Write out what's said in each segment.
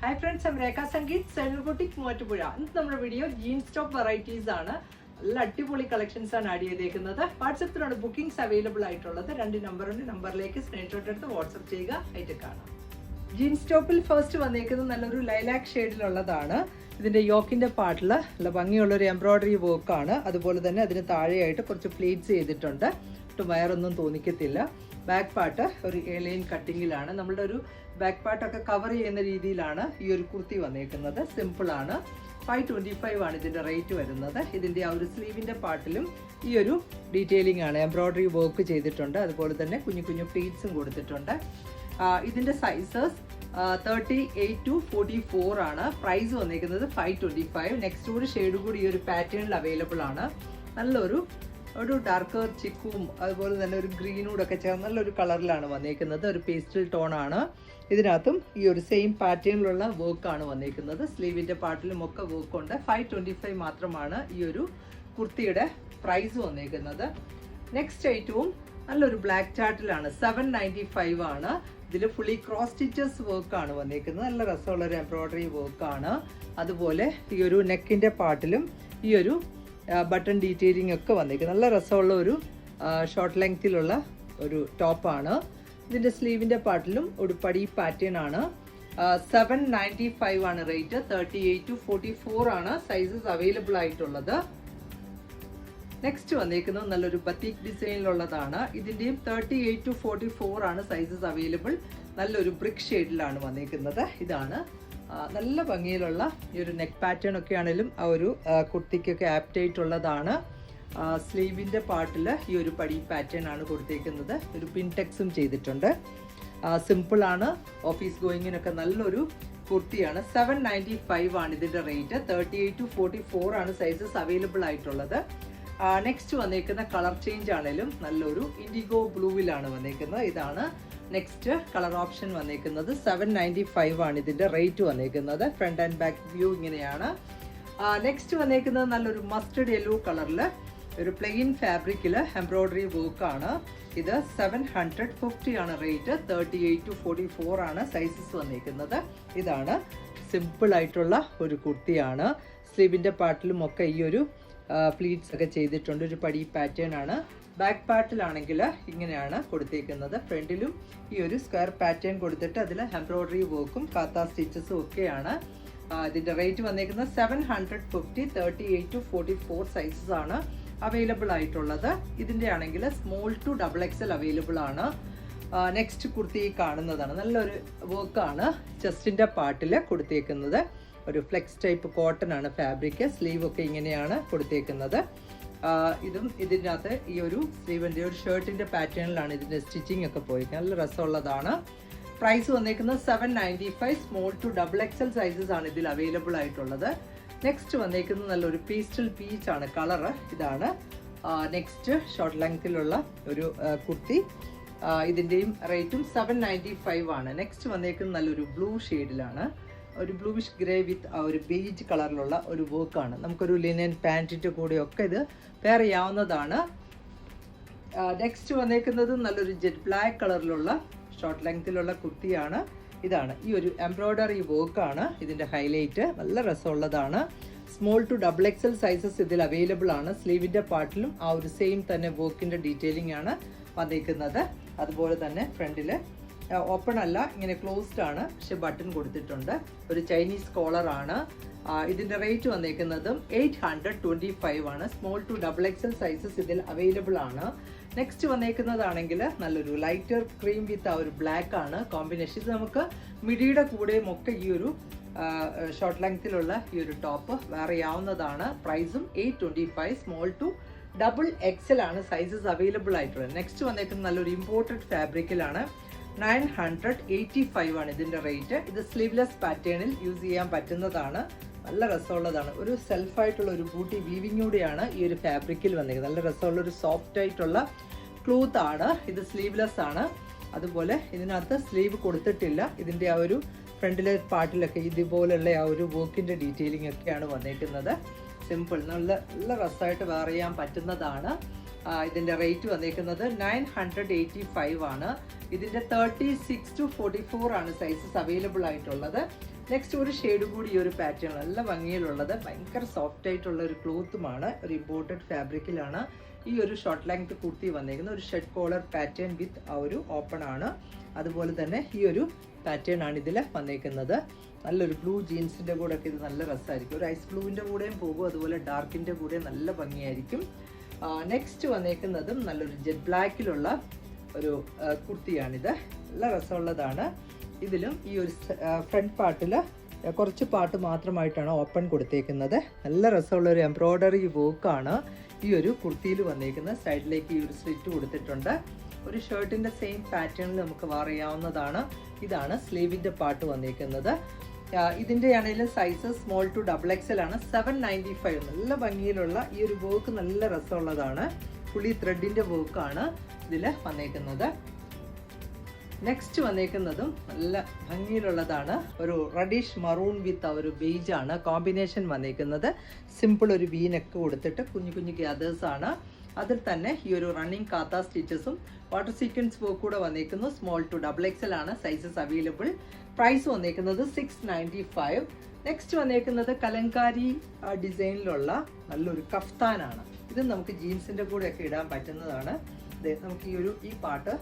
Hi friends I'm Rekha Sangeeth സെൽബോട്ടിക് Muvattupuzha ഇന്ന് നമ്മുടെ video jeans top varieties ആണ്. നല്ല അടിപൊളി കളക്ഷൻസ് ആണ് ആഡ് ചെയ്തേക്കുന്നത്. വാട്സപ്പിലാണ് ബുക്കിംഗ്സ് അവൈലബിൾ ആയിട്ടുള്ളത്. രണ്ട് നമ്പറുണ്ട് നമ്പറിലേക്ക് സ്ക്രീൻഷോട്ട് എടുത്ത് വാട്സപ്പ് ചെയ്യുക. ആയിട്ട് കാണാം. ജീൻസ് ടോപ്പിൽ ഫസ്റ്റ് വന്നേക്കുന്നത് നല്ലൊരു ലൈലാക്ക് ഷെയ്ഡിലുള്ളതാണ് ഇതിന്റെ യോക്കിന്റെ പാട്ടിൽ നല്ല ഭംഗിയുള്ള ഒരു എംബ്രോയിഡറി വർക്കാണ് അതുപോലെ തന്നെ അതിന് താഴെയായിട്ട് കുറച്ച് പ്ലീറ്റ്സ് ചെയ്തിട്ടുണ്ട്. ഒട്ടും വയറൊന്നും തോന്നിക്കത്തില്ല. ബാക്ക് പാർട്ട് ഒരു ഏലൈൻ കട്ടിങ്ങിലാണ് നമ്മളുടെ ഒരു ബാക്ക് പാർട്ടൊക്കെ കവർ ചെയ്യുന്ന രീതിയിലാണ് ഈ ഒരു കുർത്തി വന്നേക്കുന്നത്. സിമ്പിൾ ആണ്. ഫൈവ് ട്വന്റി ഫൈവ് ആണ് ഇതിന്റെ റേറ്റ് വരുന്നത്. ഇതിന്റെ ആ ഒരു സ്ലീവിന്റെ പാർട്ടിലും ഈ ഒരു ഡീറ്റെയിലിംഗ് ആണ്. എംബ്രോയ്ഡറി വർക്ക് ചെയ്തിട്ടുണ്ട്. അതുപോലെ തന്നെ കുഞ്ഞു കുഞ്ഞു പ്ലീറ്റ്സും കൊടുത്തിട്ടുണ്ട്. ഇതിന്റെ sizes thirty eight to forty four ആണ്. പ്രൈസ് വന്നിരിക്കുന്നത് ഫൈവ് ട്വന്റി ഫൈവ് നെക്സ്റ്റ് ഒരു ഷെയ്ഡ് കൂടി ഈ ഒരു പാറ്റേണിൽ അവൈലബിൾ ആണ്. നല്ലൊരു ഒരു ഡാർക്കർ ചിക്കും അതുപോലെ തന്നെ ഒരു ഗ്രീനൂടെ ഒക്കെ ചേർന്ന് നല്ലൊരു കളറിലാണ് വന്നേക്കുന്നത്. ഒരു പേസ്റ്റൽ ടോൺ ആണ്. ഇതിനകത്തും ഈ ഒരു സെയിം പാറ്റേണിലുള്ള വർക്കാണ് വന്നേക്കുന്നത്. സ്ലീവിന്റെ പാർട്ടിലും ഒക്കെ വർക്ക് ഉണ്ട്. ഫൈവ് ട്വന്റി ഫൈവ് മാത്രമാണ് ഈ ഒരു കുർത്തിയുടെ പ്രൈസ് വന്നേക്കുന്നത്. നെക്സ്റ്റ് ഐറ്റവും നല്ലൊരു ബ്ലാക്ക് ചാർട്ടിലാണ് സെവൻ നയന്റി ഫൈവ് ആണ് ഇതിൽ ഫുള്ളി ക്രോസ് സ്റ്റിച്ചസ് വർക്കാണ് വന്നേക്കുന്നത്. നല്ല രസമുള്ളൊരു എംബ്രോയിഡറി വർക്കാണ് അതുപോലെ ഈ ഒരു നെക്കിന്റെ പാർട്ടിലും ഈ ഒരു ബട്ടൺ ഡീറ്റെയിലിംഗ് ഒക്കെ വന്നേക്കും നല്ല രസമുള്ള ഒരു ഷോർട്ട് ലെങ്തിലുള്ള ഒരു ടോപ്പാണ് ഇതിന്റെ സ്ലീവിന്റെ പാർട്ടിലും ഒരു പടി പാറ്റേൺ ആണ്. സെവൻ നയന്റി ഫൈവ് ആണ് rate thirty eight to forty four ആണ് സൈസസ് അവൈലബിൾ ആയിട്ടുള്ളത്. നെക്സ്റ്റ് വന്നേക്കുന്നത് നല്ലൊരു ബത്തീക് ഡിസൈനിലുള്ളതാണ് ഇതിന്റെയും thirty eight to forty four ആണ് സൈസസ് അവൈലബിൾ നല്ലൊരു ബ്രിക്ക് ഷെയ്ഡിലാണ് വന്നേക്കുന്നത് ഇതാണ് നല്ല ഭംഗിയിലുള്ള ഈ ഒരു നെക്ക് പാറ്റേൺ ഒക്കെ ആണെങ്കിലും ആ ഒരു കുർത്തിക്കൊക്കെ ആപ്റ്റായിട്ടുള്ളതാണ് സ്ലീവിന്റെ പാർട്ടിൽ ഈ ഒരു പടി പാറ്റേൺ ആണ് കൊടുത്തേക്കുന്നത്. ഒരു പിൻടെക്സും ചെയ്തിട്ടുണ്ട്. സിമ്പിളാണ് ഓഫീസ് ഗോയിങ്ങിനൊക്കെ നല്ലൊരു കുർത്തിയാണ്. സെവൻ നയന്റി ഫൈവ് ആണ് ഇതിന്റെ rate thirty eight to forty four ആണ് സൈസസ് അവൈലബിൾ ആയിട്ടുള്ളത്. നെക്സ്റ്റ് വന്നേക്കുന്ന കളർ ചേഞ്ച് ആണെങ്കിലും നല്ലൊരു ഇൻഡിഗോ ബ്ലൂവിലാണ് വന്നേക്കുന്നത്. ഇതാണ് നെക്സ്റ്റ് കളർ ഓപ്ഷൻ വന്നേക്കുന്നത് സെവൻ നയന്റി ഫൈവ് ആണ് ഇതിന്റെ റേറ്റ് വന്നേക്കുന്നത്. ഫ്രണ്ട് ആൻഡ് ബാക്ക് വ്യൂ ഇങ്ങനെയാണ്. നെക്സ്റ്റ് വന്നേക്കുന്നത് നല്ലൊരു മസ്റ്റർഡ് യെല്ലോ കളറിൽ ഒരു പ്ലെയിൻ ഫാബ്രിക്കിൽ എംബ്രോയിഡറി ആണ്. ഇത് സെവൻ ഹൺഡ്രഡ് ഫിഫ്റ്റി ആണ് rate thirty eight to forty four ആണ് സൈസസ് വന്നേക്കുന്നത്. ഇതാണ് സിമ്പിളായിട്ടുള്ള ഒരു കുർത്തിയാണ്. സ്ലീവിന്റെ പാർട്ടിലും ഒക്കെ ഈ ഒരു പ്ലീറ്റ്സ് ഒക്കെ ചെയ്തിട്ടുണ്ട്. ഒരു പടി പാറ്റേൺ ആണ്. ബാക്ക് പാർട്ടിലാണെങ്കിൽ ഇങ്ങനെയാണ് കൊടുത്തേക്കുന്നത്. ഫ്രണ്ടിലും ഈ ഒരു സ്ക്വയർ പാറ്റേൺ കൊടുത്തിട്ട് അതിൽ എംബ്രോയ്ഡറി വർക്കും കാത്ത സ്റ്റിച്ചസും ഒക്കെയാണ്. ഇതിന്റെ റേറ്റ് വന്നേക്കുന്നത് seven hundred fifty thirty eight to forty four sizes ആണ് അവൈലബിൾ ആയിട്ടുള്ളത്. ഇതിന്റെ ആണെങ്കിൽ small to double XL available ആണ്. നെക്സ്റ്റ് കുർത്തി കാണുന്നതാണ്. നല്ലൊരു വർക്കാണ് ചെസ്റ്റിന്റെ പാർട്ടിൽ കൊടുത്തേക്കുന്നത്. ഒരു ഫ്ലെക്സ് ടൈപ്പ് കോട്ടൺ ആണ് ഫാബ്രിക് സ്ലീവ് ഒക്കെ ഇങ്ങനെയാണ് കൊടുത്തേക്കുന്നത്. ഇതും ഇതിനകത്ത് ഈ ഒരു സ്ലീവിന്റെ ഒരു ഷർട്ടിന്റെ പാറ്റേണിലാണ് ഇതിന്റെ സ്റ്റിച്ചിങ് ഒക്കെ പോയി നല്ല രസമുള്ളതാണ്. പ്രൈസ് വന്നേക്കുന്നത് seven ninety five small to double XL sizes ആണ് ഇതിൽ അവൈലബിൾ ആയിട്ടുള്ളത്. നെക്സ്റ്റ് വന്നേക്കുന്നത് നല്ലൊരു പീസ്റ്റൽ പീച്ച് ആണ് കളറ് ഇതാണ്. നെക്സ്റ്റ് ഷോർട്ട് ലെങ്തിലുള്ള ഒരു കുർത്തി. ഇതിന്റെയും റേറ്റും സെവൻ നയന്റി ഫൈവ് ആണ്. നെക്സ്റ്റ് വന്നേക്കുന്നത് നല്ലൊരു ബ്ലൂ ഷെയ്ഡിലാണ് ഒരു ബ്ലൂവിഷ് ഗ്രേ വിത്ത് ആ ഒരു ബേജ് കളറിലുള്ള ഒരു വർക്കാണ് നമുക്കൊരു ലിനൻ പാന്റിന്റെ കൂടെയൊക്കെ ഇത് പെയർ ചെയ്യാവുന്നതാണ്. നെക്സ്റ്റ് വന്നേക്കുന്നത് നല്ലൊരു ജെറ്റ് ബ്ലാക്ക് കളറിലുള്ള ഷോർട്ട് ലെങ്തിലുള്ള കുർത്തിയാണ് ഇതാണ്. ഈ ഒരു എംബ്രോയ്ഡറി വർക്കാണ് ഇതിന്റെ ഹൈലൈറ്റ് നല്ല രസമുള്ളതാണ്. Small to double XL sizes ഇതിൽ അവൈലബിൾ ആണ്. സ്ലീവിന്റെ പാർട്ടിലും ആ ഒരു സെയിം തന്നെ വർക്കിന്റെ ഡീറ്റെയിലിംഗ് ആണ് വന്നേക്കുന്നത്. അതുപോലെ തന്നെ ഫ്രണ്ടിൽ ഓപ്പൺ അല്ല ഇങ്ങനെ ക്ലോസ്ഡ് ആണ്. പക്ഷെ ബട്ടൺ കൊടുത്തിട്ടുണ്ട്. ഒരു ചൈനീസ് കോളർ ആണ്. ഇതിന്റെ റേറ്റ് വന്നേക്കുന്നതും എയ്റ്റ് ഹൺഡ്രഡ് ട്വന്റി ഫൈവ് ആണ് small to double XL sizes ഇതിൽ അവൈലബിൾ ആണ്. നെക്സ്റ്റ് വന്നേക്കുന്നതാണെങ്കിൽ നല്ലൊരു ലൈറ്റർ ക്രീം വിത്ത് ആ ഒരു ബ്ലാക്ക് ആണ്. കോമ്പിനേഷൻ ഇത് നമുക്ക് മിഡിയുടെ കൂടെയും ഒക്കെ ഈ ഒരു ഷോർട്ട് ലെങ്ത്തിലുള്ള ഈ ഒരു ടോപ്പ് വേറെ ചെയ്യാവുന്നതാണ് പ്രൈസും eight twenty five small to double XL ആണ് സൈസസ് അവൈലബിൾ ആയിട്ടുള്ളത്. നെക്സ്റ്റ് വന്നേക്കുന്നത് നല്ലൊരു ഇമ്പോർട്ടഡ് ഫാബ്രിക്കിലാണ് നയൻ ഹൺഡ്രഡ് എയ്റ്റി ഫൈവ് ആണ് ഇതിന്റെ റേറ്റ്. ഇത് സ്ലീവ്ലെസ് പാറ്റേണിൽ യൂസ് ചെയ്യാൻ പറ്റുന്നതാണ്. നല്ല രസമുള്ളതാണ്. ഒരു സെൽഫായിട്ടുള്ള ഒരു ബൂട്ടി വീവിങ്ങൂടെയാണ് ഈ ഒരു ഫാബ്രിക്കിൽ വന്നിരിക്കുന്നത്. നല്ല രസമുള്ള ഒരു സോഫ്റ്റ് ആയിട്ടുള്ള ക്ലൂത്ത് ആണ്. ഇത് സ്ലീവ്ലെസ് ആണ്. അതുപോലെ ഇതിനകത്ത് സ്ലീവ് കൊടുത്തിട്ടില്ല. ഇതിന്റെ ആ ഒരു ഫ്രണ്ടിലെ പാർട്ടിലൊക്കെ ഇതുപോലെയുള്ള ആ ഒരു വർക്കിന്റെ ഡീറ്റെയിലിംഗ് ഒക്കെയാണ് വന്നിരിക്കുന്നത്. സിമ്പിൾ നല്ല നല്ല രസമായിട്ട് വെയർ ചെയ്യാൻ പറ്റുന്നതാണ്. ആ, ഇതിന്റെ റേറ്റ് വന്നേക്കുന്നത് നയൻ ഹൺഡ്രഡ് എയ്റ്റി ഫൈവ് ആണ്. ഇതിന്റെ thirty six to forty four ആണ് സൈസസ് അവൈലബിൾ ആയിട്ടുള്ളത്. നെക്സ്റ്റ് ഒരു ഷെയ്ഡ് കൂടി ഈ ഒരു പാറ്റേൺ നല്ല ഭംഗിയിലുള്ളത്. ഭയങ്കര സോഫ്റ്റ് ആയിട്ടുള്ള ഒരു ക്ലോത്തുമാണ് ഒരു ഇമ്പോർട്ടഡ് ഫാബ്രിക്കിലാണ് ഈ ഒരു ഷോർട്ട് ലെങ്ത് കുർത്തി വന്നേക്കുന്നത്. ഒരു ഷെഡ് കോളർ പാറ്റേൺ വിത്ത് ആ ഒരു ഓപ്പൺ ആണ്. അതുപോലെ തന്നെ ഈ ഒരു പാറ്റേൺ ആണ് ഇതിൽ വന്നേക്കുന്നത്. നല്ലൊരു ബ്ലൂ ജീൻസിന്റെ കൂടെ ഒക്കെ ഇത് നല്ല രസമായിരിക്കും ഒരു ഐസ് ബ്ലൂവിന്റെ കൂടെയും പോകും. അതുപോലെ ഡാർക്കിന്റെ കൂടെയും നല്ല ഭംഗിയായിരിക്കും. നെക്സ്റ്റ് വന്നേക്കുന്നതും നല്ലൊരു ജെറ്റ് ബ്ലാക്കിലുള്ള ഒരു കുർത്തിയാണിത്. നല്ല രസമുള്ളതാണ്. ഇതിലും ഈ ഒരു ഫ്രണ്ട് പാർട്ടിൽ കുറച്ച് പാട്ട് മാത്രമായിട്ടാണ് ഓപ്പൺ കൊടുത്തേക്കുന്നത്. നല്ല രസമുള്ള ഒരു എംബ്രോയ്ഡറി വർക്കാണ് ഈ ഒരു കുർത്തിയിൽ വന്നേക്കുന്നത്. സൈഡിലേക്ക് ഈ ഒരു സ്ലിറ്റ് കൊടുത്തിട്ടുണ്ട്. ഒരു ഷർട്ടിന്റെ സെയിം പാറ്റേണിൽ നമുക്ക് വാർ ചെയ്യാവുന്നതാണ്. ഇതാണ് സ്ലീവിന്റെ പാട്ട് വന്നേക്കുന്നത്. ആ, ഇതിന്റെ ആണെങ്കിലും size small to double XL ആണ്. സെവൻ നയന്റി ഫൈവ് നല്ല ഭംഗിയിലുള്ള ഈ ഒരു വർക്ക് നല്ല രസമുള്ളതാണ്. ഫുള്ളി ത്രെഡിന്റെ വർക്കാണ് ഇതിൽ വന്നേക്കുന്നത്. നെക്സ്റ്റ് വന്നേക്കുന്നതും നല്ല ഭംഗിയിലുള്ളതാണ്. ഒരു റഡിഷ് മറൂൺ വിത്ത് ഒരു ബേജ് ആണ്. കോമ്പിനേഷൻ വന്നേക്കുന്നത്. സിമ്പിൾ ഒരു വീനൊക്കെ കൊടുത്തിട്ട് കുഞ്ഞു കുഞ്ഞു ഗ്യാദേഴ്സാണ് ആണ്. അതിൽ തന്നെ ഈ ഒരു റണ്ണിങ് കാത്ത സ്റ്റിച്ചസും വാട്ടർ സീക്വൻസ് വർക്ക് കൂടെ വന്നേക്കുന്നു. സ്മോൾ ടു ഡബിൾ എക്സൽ ആണ് സൈസസ് അവൈലബിൾ പ്രൈസ് വന്നേക്കുന്നത് സിക്സ് നയന്റി ഫൈവ് നെക്സ്റ്റ് വന്നേക്കുന്നത് കലങ്കാരി ഡിസൈനിലുള്ള നല്ലൊരു കഫ്താനാണ്. ഇത് നമുക്ക് ജീൻസിന്റെ കൂടെയൊക്കെ ഇടാൻ പറ്റുന്നതാണ്. നമുക്ക് ഈ ഒരു ഈ പാട്ട്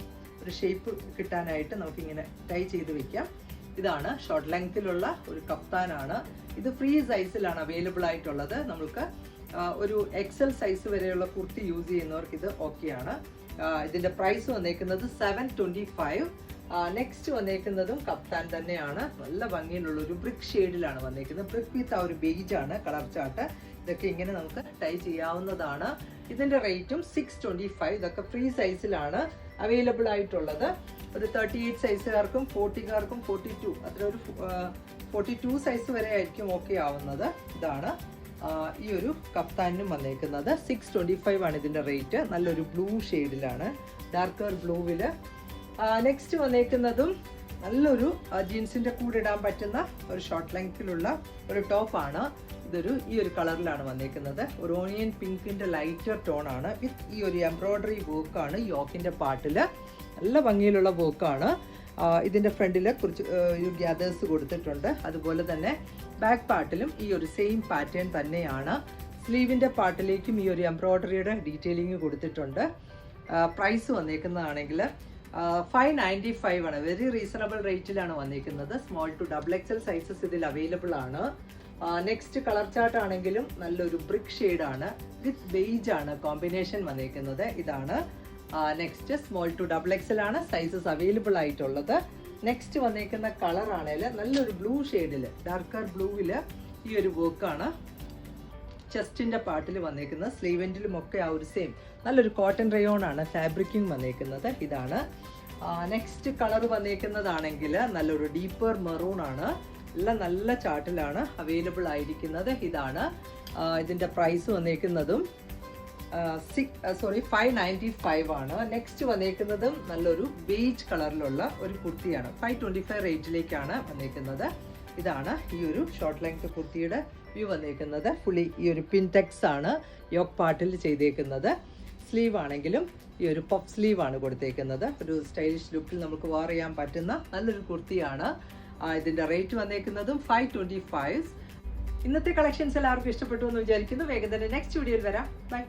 ഒരു ഷേപ്പ് കിട്ടാനായിട്ട് നമുക്കിങ്ങനെ ടൈ ചെയ്ത് വെക്കാം. ഇതാണ് ഷോർട്ട് ലെങ്തിലുള്ള ഒരു കഫ്താനാണ്. ഇത് ഫ്രീ സൈസിലാണ് അവൈലബിൾ ആയിട്ടുള്ളത്. നമുക്ക് ഒരു എക്സൽ സൈസ് വരെയുള്ള കുർത്തി യൂസ് ചെയ്യുന്നവർക്ക് ഇത് ഓക്കെയാണ് ഇതിന്റെ പ്രൈസ് വന്നേക്കുന്നത് സെവൻ ട്വന്റി ഫൈവ് നെക്സ്റ്റ് വന്നേക്കുന്നതും കപ്താൻ തന്നെയാണ്. നല്ല ഭംഗിയിലുള്ള ഒരു ബ്രിക്ക് ഷെയ്ഡിലാണ് വന്നേക്കുന്നത്. ബ്രിക്ക് വിത്ത് ആ ഒരു ബേജ് ആണ് കളർ ചാർട്ട് ഇതൊക്കെ ഇങ്ങനെ നമുക്ക് ടൈ ചെയ്യാവുന്നതാണ്. ഇതിന്റെ റേറ്റും സിക്സ് ട്വന്റി ഫൈവ് ഇതൊക്കെ ഫ്രീ സൈസിലാണ് അവൈലബിൾ ആയിട്ടുള്ളത്. ഒരു തേർട്ടി എയ്റ്റ് സൈസുകാർക്കും ഫോർട്ടിക്കാർക്കും ഫോർട്ടി ടു അത്ര ഒരു ഫോർട്ടി ടു സൈസ് വരെ ആയിരിക്കും ഓക്കെ ആവുന്നത്. ഇതാണ്. ഈ ഒരു കപ്താനും വന്നേക്കുന്നത്. സിക്സ് ട്വന്റി ഫൈവ് ആണ് ഇതിന്റെ റേറ്റ് നല്ലൊരു ബ്ലൂ ഷെയ്ഡിലാണ് ഡാർക്കർ ബ്ലൂവിൽ നെക്സ്റ്റ് വന്നേക്കുന്നതും നല്ലൊരു ജീൻസിന്റെ കൂടെ ഇടാൻ പറ്റുന്ന ഒരു ഷോർട്ട് ലെങ്ത്തിലുള്ള ഒരു ടോപ്പാണ് ഇതൊരു ഈ ഒരു കളറിലാണ് വന്നേക്കുന്നത്. ഒരു ഓണിയൻ പിങ്കിന്റെ ലൈറ്റർ ടോൺ ആണ്. വിത്ത് ഈ ഒരു എംബ്രോയ്ഡറി വർക്കാണ് യോക്കിന്റെ പാട്ടിൽ നല്ല ഭംഗിയിലുള്ള വർക്കാണ് ഇതിന്റെ ഫ്രണ്ടിൽ കുറച്ച് ഗ്യാദേഴ്സ് കൊടുത്തിട്ടുണ്ട്. അതുപോലെ തന്നെ ബാക്ക് പാർട്ടിലും ഈ ഒരു സെയിം പാറ്റേൺ തന്നെയാണ്. സ്ലീവിന്റെ പാർട്ടിലേക്കും ഈ ഒരു എംബ്രോയ്ഡറിയുടെ ഡീറ്റെയിലിംഗ് കൊടുത്തിട്ടുണ്ട്. പ്രൈസ് വന്നേക്കുന്നതാണെങ്കിൽ ഫൈവ് നയന്റി ഫൈവ് ആണ്. വെരി റീസണബിൾ റേറ്റിലാണ് വന്നിരിക്കുന്നത് small to double XL sizes ഇതിൽ അവൈലബിൾ ആണ്. നെക്സ്റ്റ് കളർ ചാർട്ട് ആണെങ്കിലും നല്ലൊരു ബ്രിക്ക് ആണ്. വിത്ത് ബെയ്ജ് ആണ് കോമ്പിനേഷൻ വന്നിരിക്കുന്നത് ഇതാണ് next small to double XL ആണ് സൈസസ് അവൈലബിൾ ആയിട്ടുള്ളത്. നെക്സ്റ്റ് വന്നേക്കുന്ന കളർ ആണെങ്കിൽ നല്ലൊരു ബ്ലൂ ഷെയ്ഡിൽ ഡാർക്കർ ബ്ലൂവിൽ ഈ ഒരു വർക്കാണ് ചെസ്റ്റിന്റെ പാർട്ടിൽ വന്നേക്കുന്നത്. സ്ലീവെന്റിലും ഒക്കെ ആ ഒരു സെയിം നല്ലൊരു കോട്ടൺ റയോൺ ആണ് ഫാബ്രിക്കിങ് വന്നേക്കുന്നത്. ഇതാണ്. നെക്സ്റ്റ് കളർ വന്നേക്കുന്നതാണെങ്കിൽ നല്ലൊരു ഡീപ്പർ മെറൂൺ ആണ്. എല്ലാം നല്ല ചാർട്ടിലാണ് അവൈലബിൾ ആയിരിക്കുന്നത്. ഇതാണ്. ഇതിന്റെ പ്രൈസ് വന്നേക്കുന്നതും. സോറി ഫൈവ് നയന്റി ഫൈവ് ആണ്. നെക്സ്റ്റ് വന്നേക്കുന്നതും നല്ലൊരു ബേജ് കളറിലുള്ള ഒരു കുർത്തിയാണ്. ഫൈവ് ട്വന്റി ഫൈവ് റേറ്റിലേക്കാണ് വന്നേക്കുന്നത്. ഇതാണ് ഈ ഒരു ഷോർട്ട് ലെങ്ത് കുർത്തിയുടെ വ്യൂ വന്നേക്കുന്നത്. ഫുള്ളി ഈ ഒരു പിൻടെക്സ് ആണ് യോക്ക് പാട്ടിൽ ചെയ്തേക്കുന്നത്. സ്ലീവ് ആണെങ്കിലും ഈ ഒരു പഫ് സ്ലീവ് ആണ് കൊടുത്തേക്കുന്നത്. ഒരു സ്റ്റൈലിഷ് ലുക്കിൽ നമുക്ക് വാർ ചെയ്യാൻ പറ്റുന്ന നല്ലൊരു കുർത്തിയാണ്. ഇതിന്റെ റേറ്റ് വന്നേക്കുന്നതും ഫൈവ് ട്വന്റി ഫൈവ് ഇന്നത്തെ കളക്ഷൻസ് എല്ലാവർക്കും ഇഷ്ടപ്പെട്ടു എന്ന് വിചാരിക്കുന്നു. വേഗം തന്നെ നെക്സ്റ്റ് വീഡിയോയിൽ വരാം. ബൈ